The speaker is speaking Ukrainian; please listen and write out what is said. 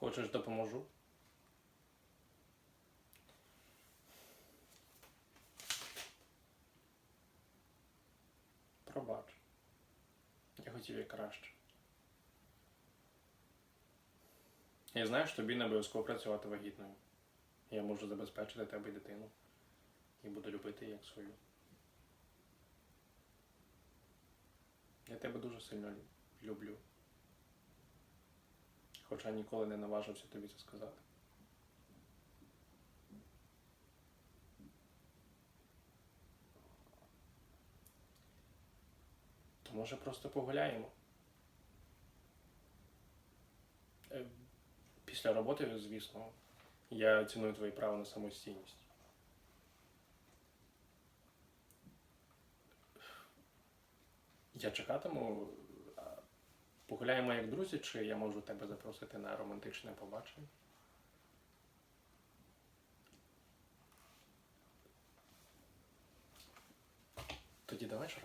Хочеш допоможу? Пробач. Я хотів як краще. Я знаю, що тобі не обов'язково працювати вагітною. Я можу забезпечити тебе і дитину. І буду любити як свою. Я тебе дуже сильно люблю. Хоча ніколи не наважився тобі це сказати. То може просто погуляємо. Е, Після роботи, звісно, я ціную твої права на самостійність. Я чекатиму. Погуляємо як друзі, чи я можу тебе запросити на романтичне побачення? Тоді давай ж